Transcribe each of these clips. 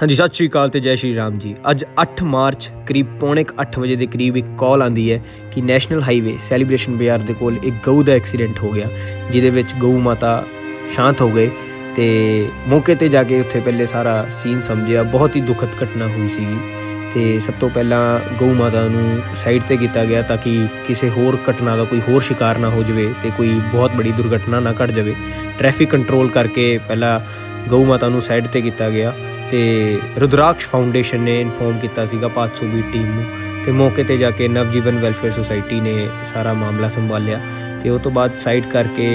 ਹਾਂਜੀ, ਸਤਿ ਸ਼੍ਰੀ ਅਕਾਲ ਤੇ ਜੈ ਸ਼੍ਰੀ ਰਾਮ ਜੀ। ਅੱਜ 8 ਮਾਰਚ, ਕਰੀਬ ਪੌਣੇ 8 ਵਜੇ ਦੇ ਕਰੀਬ ਇੱਕ ਕਾਲ ਆਂਦੀ ਹੈ ਕਿ ਨੈਸ਼ਨਲ ਹਾਈਵੇ ਸੈਲੀਬ੍ਰੇਸ਼ਨ ਬਾਜ਼ਾਰ ਦੇ ਕੋਲ ਇੱਕ ਗਊ ਦਾ ਐਕਸੀਡੈਂਟ ਹੋ ਗਿਆ, ਜਿਹਦੇ ਵਿੱਚ ਗਊ ਮਾਤਾ ਸ਼ਾਂਤ ਹੋ ਗਏ ਤੇ ਮੌਕੇ ਤੇ ਜਾ ਕੇ ਉੱਥੇ ਪਹਿਲੇ ਸਾਰਾ ਸੀਨ ਸਮਝਿਆ। ਬਹੁਤ ਹੀ ਦੁਖਦ ਘਟਨਾ ਹੋਈ ਸੀਗੀ ਤੇ ਸਭ ਤੋਂ ਪਹਿਲਾਂ ਗਊ ਮਾਤਾ ਨੂੰ ਸਾਈਡ ਤੇ ਕੀਤਾ ਗਿਆ ਤਾਂ ਕਿ ਕਿਸੇ ਹੋਰ ਘਟਨਾ ਦਾ ਕੋਈ ਹੋਰ ਸ਼ਿਕਾਰ ਨਾ ਹੋ ਜਾਵੇ ਤੇ ਕੋਈ ਬਹੁਤ ਬੜੀ ਦੁਰਘਟਨਾ ਨਾ ਘਟ ਜਾਵੇ। ਟ੍ਰੈਫਿਕ ਕੰਟਰੋਲ ਕਰਕੇ ਪਹਿਲਾਂ ਗਊ ਮਾਤਾ ਨੂੰ ਸਾਈਡ ਤੇ ਕੀਤਾ ਗਿਆ। ਤੇ ਰੁਦਰਾਕਸ਼ ਫਾਊਂਡੇਸ਼ਨ ਨੇ ਇਨਫੋਰਮ ਕੀਤਾ ਸੀਗਾ 520 ਟੀਮ ਨੂੰ ਤੇ ਮੌਕੇ ਤੇ ਜਾ ਕੇ ਨਵਜੀਵਨ ਵੈਲਫੇਅਰ ਸੁਸਾਇਟੀ ਨੇ ਸਾਰਾ ਮਾਮਲਾ ਸੰਭਾਲਿਆ ਤੇ ਉਹ ਤੋਂ ਬਾਅਦ ਸਾਈਡ ਕਰਕੇ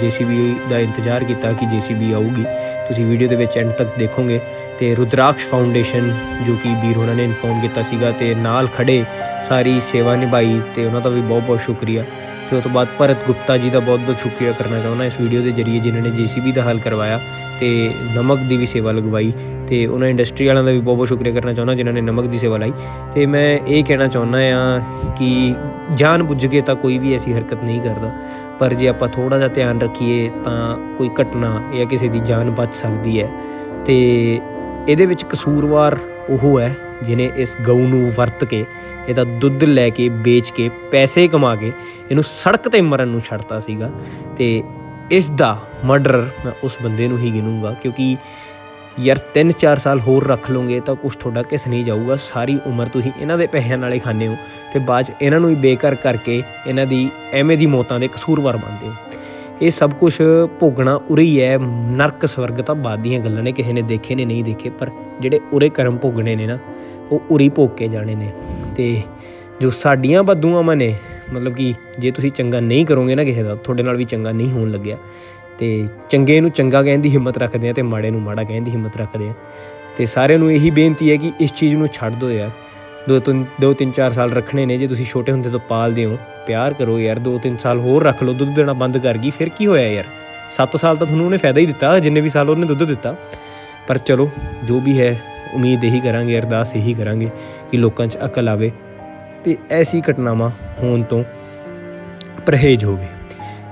ਜੀਸੀਬੀ ਦਾ ਇੰਤਜ਼ਾਰ ਕੀਤਾ ਕਿ ਜੀਸੀਬੀ ਆਊਗੀ। ਤੁਸੀਂ ਵੀਡੀਓ ਦੇ ਵਿੱਚ ਐਂਡ ਤੱਕ ਦੇਖੋਗੇ ਤੇ ਰੁਦਰਾਕਸ਼ ਫਾਊਂਡੇਸ਼ਨ ਜੋ ਕਿ ਵੀਰ ਉਹਨਾਂ ਨੇ ਇਨਫੋਰਮ ਕੀਤਾ ਸੀਗਾ ਤੇ ਨਾਲ ਖੜੇ ਸਾਰੀ ਸੇਵਾ ਨਿਭਾਈ ਤੇ ਉਹਨਾਂ ਦਾ ਵੀ ਬਹੁਤ ਬਹੁਤ ਸ਼ੁਕਰੀਆ। ਤੇ ਉਹ ਤੋਂ ਬਾਅਦ ਭਰਤ ਗੁਪਤਾ ਜੀ ਦਾ ਬਹੁਤ ਬਹੁਤ ਸ਼ੁਕਰੀਆ ਕਰਨਾ ਚਾਹੁੰਦਾ ਇਸ ਵੀਡੀਓ ਦੇ ਜਰੀਏ, ਜਿਨ੍ਹਾਂ ਨੇ ਜੀਸੀਬੀ ਦਾ ਹੱਲ ਕਰਵਾਇਆ ਤੇ ਨਮਕ ਦੀ ਵੀ ਸੇਵਾ ਲਗਵਾਈ ਤੇ ਉਹਨਾਂ ਇੰਡਸਟਰੀ ਵਾਲਿਆਂ ਦਾ ਵੀ ਬਹੁਤ ਬਹੁਤ ਸ਼ੁਕਰੀਆ ਕਰਨਾ ਚਾਹੁੰਦਾ, ਜਿਨ੍ਹਾਂ ਨੇ ਨਮਕ ਦੀ ਸੇਵਾ ਲਾਈ। ਤੇ ਮੈਂ ਇਹ ਕਹਿਣਾ ਚਾਹੁੰਦਾ ਆ ਕਿ ਜਾਣ ਬੁੱਝ ਕੇ ਤਾਂ ਕੋਈ ਵੀ ਐਸੀ ਹਰਕਤ ਨਹੀਂ ਕਰਦਾ, ਪਰ ਜੇ ਆਪਾਂ ਥੋੜਾ ਜਿਹਾ ਧਿਆਨ ਰੱਖੀਏ ਤਾਂ ਕੋਈ ਘਟਨਾ ਜਾਂ ਕਿਸੇ ਦੀ ਜਾਨ ਬਚ ਸਕਦੀ ਹੈ। ਤੇ ਇਹਦੇ ਵਿੱਚ ਕਸੂਰਵਾਰ ਉਹ ਹੈ ਜਿਨੇ ਇਸ ਗਊ ਨੂੰ ਵਰਤ ਕੇ ਇਹਦਾ ਦੁੱਧ ਲੈ ਕੇ, ਵੇਚ ਕੇ, ਪੈਸੇ ਕਮਾ ਕੇ ਇਹਨੂੰ ਸੜਕ ਤੇ ਮਰਨ ਨੂੰ ਛੱਡਤਾ ਸੀਗਾ ਤੇ ਇਸ ਦਾ ਮਰਡਰ ਮੈਂ ਉਸ ਬੰਦੇ ਨੂੰ ਹੀ ਗਿਣੂੰਗਾ ਕਿਉਂਕਿ ਯਾਰ 3-4 ਸਾਲ ਹੋਰ ਰੱਖ ਲਓਗੇ ਤਾਂ ਕੁਝ ਤੁਹਾਡਾ ਕਿਸ ਨਹੀਂ ਜਾਊਗਾ, ਸਾਰੀ ਉਮਰ ਤੁਸੀਂ ਇਹਨਾਂ ਦੇ ਪੈਸਿਆਂ ਨਾਲੇ ਖਾਣੇ ਹੋ ਤੇ ਬਾਅਦ 'ਚ ਇਹਨਾਂ ਨੂੰ ਹੀ ਬੇਕਾਰ ਕਰਕੇ ਇਹਨਾਂ ਦੀ ਐਵੇਂ ਦੀ ਮੌਤਾਂ ਦੇ ਕਸੂਰਵਾਰ ਬਣਦੇ ਹੋ। ਇਹ ਸਭ ਕੁਝ ਭੋਗਣਾ ਉਰੇ ਹੀ ਹੈ, ਨਰਕ ਸਵਰਗ ਤਾਂ ਬਾਅਦ ਦੀਆਂ ਗੱਲਾਂ ਨੇ, ਕਿਸੇ ਨੇ ਦੇਖੇ ਨੇ, ਨਹੀਂ ਦੇਖੇ, ਪਰ ਜਿਹੜੇ ਉਰੇ ਕਰਮ ਭੋਗਣੇ ਨੇ ਨਾ, ਉਹ ਉਰੀ ਭੋਗ ਕੇ ਜਾਣੇ ਨੇ। ਤੇ ਜੋ ਸਾਡੀਆਂ ਬਦੂਆਵਾਂ ਨੇ ਮਤਲਬ ਕਿ ਜੇ ਤੁਸੀਂ ਚੰਗਾ ਨਹੀਂ ਕਰੋਗੇ ਨਾ ਕਿਸੇ ਦਾ, ਤੁਹਾਡੇ ਨਾਲ ਵੀ ਚੰਗਾ ਨਹੀਂ ਹੋਣ ਲੱਗਿਆ। ਤੇ ਚੰਗੇ ਨੂੰ ਚੰਗਾ ਕਹਿਣ ਦੀ ਹਿੰਮਤ ਰੱਖਦੇ ਆ ਤੇ ਮਾੜੇ ਨੂੰ ਮਾੜਾ ਕਹਿਣ ਦੀ ਹਿੰਮਤ ਰੱਖਦੇ ਆ। ਤੇ ਸਾਰਿਆਂ ਨੂੰ ਇਹੀ ਬੇਨਤੀ ਹੈ ਕਿ ਇਸ ਚੀਜ਼ ਨੂੰ ਛੱਡ ਦਿਓ ਯਾਰ। ਦੋ ਤਿੰਨ ਦੋ ਤਿੰਨ ਚਾਰ ਸਾਲ ਰੱਖਣੇ ਨੇ, ਜੇ ਤੁਸੀਂ ਛੋਟੇ ਹੁੰਦੇ ਤੋਂ ਪਾਲਦੇ ਹੋ, ਪਿਆਰ ਕਰੋ ਯਾਰ, ਦੋ ਤਿੰਨ ਸਾਲ ਹੋਰ ਰੱਖ ਲਓ, ਦੁੱਧ ਦੇਣਾ ਬੰਦ ਕਰ ਗਈ, ਫਿਰ ਕੀ ਹੋਇਆ ਯਾਰ? 7 ਸਾਲ ਤਾਂ ਤੁਹਾਨੂੰ ਉਹਨੇ ਫਾਇਦਾ ਹੀ ਦਿੱਤਾ, ਜਿੰਨੇ ਵੀ ਸਾਲ ਉਹਨੇ ਦੁੱਧ ਦਿੱਤਾ। ਪਰ ਚਲੋ, ਜੋ ਵੀ ਹੈ ਉਮੀਦ ਇਹੀ ਕਰਾਂਗੇ, ਅਰਦਾਸ ਇਹੀ ਕਰਾਂਗੇ ਕਿ ਲੋਕਾਂ 'ਚ ਅਕਲ ਆਵੇ ਤੇ ਐਸੀ ਘਟਨਾਵਾਂ ਹੋਣ ਤੋਂ ਪਰਹੇਜ਼ ਹੋਵੇ।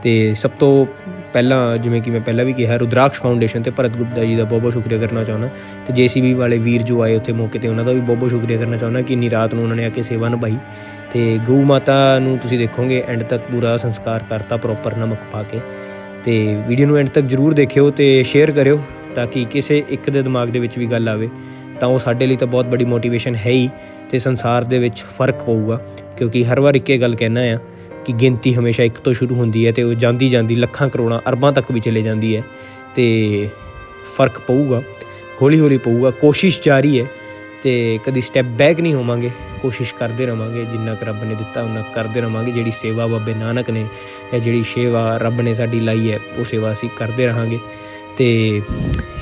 ਤੇ ਸਭ ਤੋਂ ਪਹਿਲਾਂ ਜਿਵੇਂ ਕਿ ਮੈਂ ਪਹਿਲਾਂ ਵੀ ਕਿਹਾ, ਰੁਦਰਾਕਸ਼ ਫਾਊਂਡੇਸ਼ਨ ਤੇ ਭਰਤ ਗੁਪਤਾ ਜੀ ਦਾ ਬਹੁਤ ਬਹੁਤ ਸ਼ੁਕਰੀਆ ਕਰਨਾ ਚਾਹੁੰਦਾ। ਤੇ ਜੀਸੀਬੀ ਵਾਲੇ ਵੀਰ ਜੋ ਆਏ ਉੱਥੇ ਮੌਕੇ ਤੇ, ਉਹਨਾਂ ਦਾ ਵੀ ਬਹੁਤ ਬਹੁਤ ਸ਼ੁਕਰੀਆ ਕਰਨਾ ਚਾਹੁੰਦਾ ਕਿ ਇੰਨੀ ਰਾਤ ਨੂੰ ਉਹਨਾਂ ਨੇ ਆ ਕੇ ਸੇਵਾ ਨਿਭਾਈ। ਤੇ ਗਊ ਮਾਤਾ ਨੂੰ ਤੁਸੀਂ ਦੇਖੋਗੇ ਐਂਡ ਤੱਕ ਪੂਰਾ ਸੰਸਕਾਰ ਕਰਤਾ ਪ੍ਰੋਪਰ ਨਮਕ ਪਾ ਕੇ। ਤੇ ਵੀਡੀਓ ਨੂੰ ਐਂਡ ਤੱਕ ਜਰੂਰ ਦੇਖਿਓ ਤੇ ਸ਼ੇਅਰ ਕਰਿਓ ਤਾਂ ਕਿ ਕਿਸੇ ਇੱਕ ਦੇ ਦਿਮਾਗ ਦੇ ਵਿੱਚ ਵੀ ਗੱਲ ਆਵੇ। ਤਾਂ ਉਹ ਸਾਡੇ ਲਈ ਤਾਂ ਬਹੁਤ ਬੜੀ ਮੋਟੀਵੇਸ਼ਨ ਹੈ ਹੀ ਤੇ ਸੰਸਾਰ ਦੇ ਵਿੱਚ ਫ਼ਰਕ ਪਊਗਾ, ਕਿਉਂਕਿ ਹਰ ਵਾਰ ਇੱਕੇ ਗੱਲ ਕਹਿਣਾ ਆ ਕਿ ਗਿਣਤੀ ਹਮੇਸ਼ਾ ਇੱਕ ਤੋਂ ਸ਼ੁਰੂ ਹੁੰਦੀ ਹੈ ਤੇ ਉਹ ਜਾਂਦੀ ਜਾਂਦੀ ਲੱਖਾਂ ਕਰੋੜਾਂ ਅਰਬਾਂ ਤੱਕ ਵੀ ਚਲੇ ਜਾਂਦੀ ਹੈ ਤੇ ਫ਼ਰਕ ਪਊਗਾ, ਹੌਲੀ ਹੌਲੀ ਪਊਗਾ, ਕੋਸ਼ਿਸ਼ ਜਾਰੀ ਹੈ ਤੇ ਕਦੀ ਸਟੈਪ ਬੈਕ ਨਹੀਂ ਹੋਵਾਂਗੇ, ਕੋਸ਼ਿਸ਼ ਕਰਦੇ ਰਵਾਂਗੇ, ਜਿੰਨਾ ਕੁ ਰੱਬ ਨੇ ਦਿੱਤਾ ਉਹਨਾਂ ਕਰਦੇ ਰਵਾਂਗੇ, ਜਿਹੜੀ ਸੇਵਾ ਬਾਬੇ ਨਾਨਕ ਨੇ ਜਾਂ ਜਿਹੜੀ ਸੇਵਾ ਰੱਬ ਨੇ ਸਾਡੀ ਲਾਈ ਹੈ, ਉਹ ਸੇਵਾ ਅਸੀਂ ਕਰਦੇ ਰਹਾਂਗੇ। ਤੇ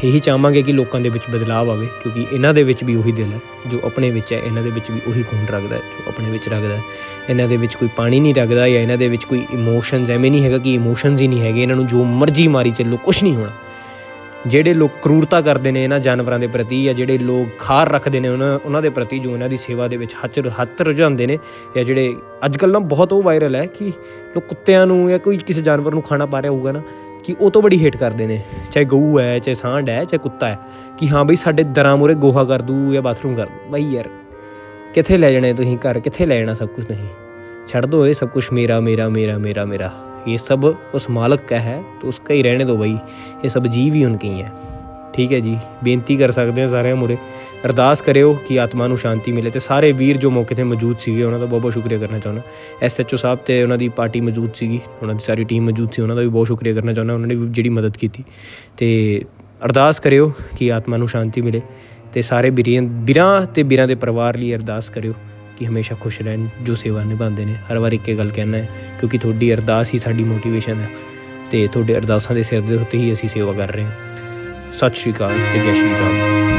ਇਹੀ ਚਾਹਾਂਗੇ ਕਿ ਲੋਕਾਂ ਦੇ ਵਿੱਚ ਬਦਲਾਅ ਆਵੇ, ਕਿਉਂਕਿ ਇਹਨਾਂ ਦੇ ਵਿੱਚ ਵੀ ਉਹੀ ਦਿਲ ਹੈ, ਜੋ ਆਪਣੇ ਵਿੱਚ ਹੈ, ਇਹਨਾਂ ਦੇ ਵਿੱਚ ਵੀ ਉਹੀ ਖੂਨ ਰੱਖਦਾ ਹੈ, ਜੋ ਆਪਣੇ ਵਿੱਚ ਰੱਖਦਾ ਹੈ। ਇਹਨਾਂ ਦੇ ਵਿੱਚ ਕੋਈ ਪਾਣੀ ਨਹੀਂ ਰੱਖਦਾ ਜਾਂ ਇਹਨਾਂ ਦੇ ਵਿੱਚ ਕੋਈ ਇਮੋਸ਼ਨਸ ਐਵੇਂ ਨਹੀਂ ਹੈਗਾ ਕਿ ਇਮੋਸ਼ਨਸ ਹੀ ਨਹੀਂ ਹੈਗੇ, ਇਹਨਾਂ ਨੂੰ ਜੋ ਮਰਜ਼ੀ ਮਾਰੀ ਚੱਲੋ ਕੁਝ ਨਹੀਂ ਹੋਣਾ। ਜਿਹੜੇ ਲੋਕ ਕਰੂਰਤਾ ਕਰਦੇ ਨੇ ਇਹਨਾਂ ਜਾਨਵਰਾਂ ਦੇ ਪ੍ਰਤੀ ਜਾਂ ਜਿਹੜੇ ਲੋਕ ਖਾਰ ਰੱਖਦੇ ਨੇ ਉਹਨਾਂ ਉਹਨਾਂ ਦੇ ਪ੍ਰਤੀ ਜੋ ਇਹਨਾਂ ਦੀ ਸੇਵਾ ਦੇ ਵਿੱਚ ਹੱਥ ਹੱਥ ਰੁਝਾਉਂਦੇ ਨੇ ਜਾਂ ਜਿਹੜੇ ਅੱਜ ਕੱਲ੍ਹ ਨਾ ਬਹੁਤ ਉਹ ਵਾਇਰਲ ਹੈ ਕਿ ਲੋਕ ਕੁੱਤਿਆਂ ਨੂੰ ਜਾਂ ਕੋਈ ਕਿਸੇ ਜਾਨਵਰ ਨੂੰ ਖਾਣਾ ਪਾ ਰਿਹਾ ਹੋਊਗਾ ਨਾ ਕਿ ਉਹ ਤੋਂ ਬੜੀ ਹੇਟ ਕਰਦੇ ਨੇ ਚਾਹੇ ਗਊ ਹੈ ਚਾਹੇ ਸਾਂਢ ਹੈ ਚਾਹੇ ਕੁੱਤਾ ਹੈ ਕਿ ਹਾਂ ਬਈ ਸਾਡੇ ਦਰਾਂ ਮੂਰੇ ਗੋਹਾ ਕਰ ਦੂ ਜਾਂ ਬਾਥਰੂਮ ਕਰ ਦੂ ਬਈ ਯਾਰ ਕਿੱਥੇ ਲੈ ਜਾਣੇ ਤੁਸੀਂ ਘਰ ਕਿੱਥੇ ਲੈ ਜਾਣਾ ਸਭ ਕੁਝ ਨਹੀਂ ਛੱਡ ਦੋ ਇਹ सब कुछ मेरा मेरा मेरा मेरा मेरा ये सब उस मालिक का है तो उसका ही रहने दो भाई ये सब जीव ही उनके ही हैं ਠੀਕ ਹੈ ਜੀ ਬੇਨਤੀ ਕਰ ਸਕਦੇ ਹਾਂ ਸਾਰਿਆਂ ਮੁਰੇ ਅਰਦਾਸ ਕਰਿਓ ਕਿ ਆਤਮਾ ਨੂੰ ਸ਼ਾਂਤੀ ਮਿਲੇ ਤੇ ਸਾਰੇ ਵੀਰ ਜੋ ਮੌਕੇ ਤੇ ਮੌਜੂਦ ਸੀਗੇ, ਉਹਨਾਂ ਦਾ ਬਹੁਤ ਬਹੁਤ ਸ਼ੁਕਰੀਆ ਕਰਨਾ ਚਾਹੁੰਦਾ। ਐਸਐਚਓ ਸਾਹਿਬ ਤੇ ਉਹਨਾਂ ਦੀ ਪਾਰਟੀ ਮੌਜੂਦ ਸੀਗੀ, ਉਹਨਾਂ ਦੀ ਸਾਰੀ ਟੀਮ ਮੌਜੂਦ ਸੀ, ਉਹਨਾਂ ਦਾ ਵੀ ਬਹੁਤ ਸ਼ੁਕਰੀਆ ਕਰਨਾ ਚਾਹੁੰਦਾ, ਉਹਨਾਂ ਨੇ ਵੀ ਜਿਹੜੀ ਮਦਦ ਕੀਤੀ। ਤੇ ਅਰਦਾਸ ਕਰਿਓ ਕਿ ਆਤਮਾ ਨੂੰ ਸ਼ਾਂਤੀ ਮਿਲੇ ਤੇ ਸਾਰੇ ਵੀਰਾਂ ਵੀਰਾਂ ਤੇ ਵੀਰਾਂ ਦੇ ਪਰਿਵਾਰ ਲਈ ਅਰਦਾਸ ਕਰਿਓ ਕਿ ਹਮੇਸ਼ਾ ਖੁਸ਼ ਰਹਿਣ, ਜੋ ਸੇਵਾ ਨਿਭਾਉਂਦੇ ਨੇ। ਹਰ ਵਾਰ ਇੱਕੇ ਗੱਲ ਕਹਿਣਾ ਹੈ, ਕਿਉਂਕਿ ਤੁਹਾਡੀ ਅਰਦਾਸ ਹੀ ਸਾਡੀ ਮੋਟੀਵੇਸ਼ਨ ਹੈ ਤੇ ਤੁਹਾਡੇ ਅਰਦਾਸਾਂ ਦੇ ਸਿਰ ਦੇ ਉੱਤੇ ਹੀ ਅਸੀਂ ਸੇਵਾ ਕਰ ਰਹੇ ਹਾਂ। ਸਤਿ ਸ਼੍ਰੀ ਅਕਾਲ ਤੇ ਜੈ ਸ਼੍ਰੀ ਰਾਮ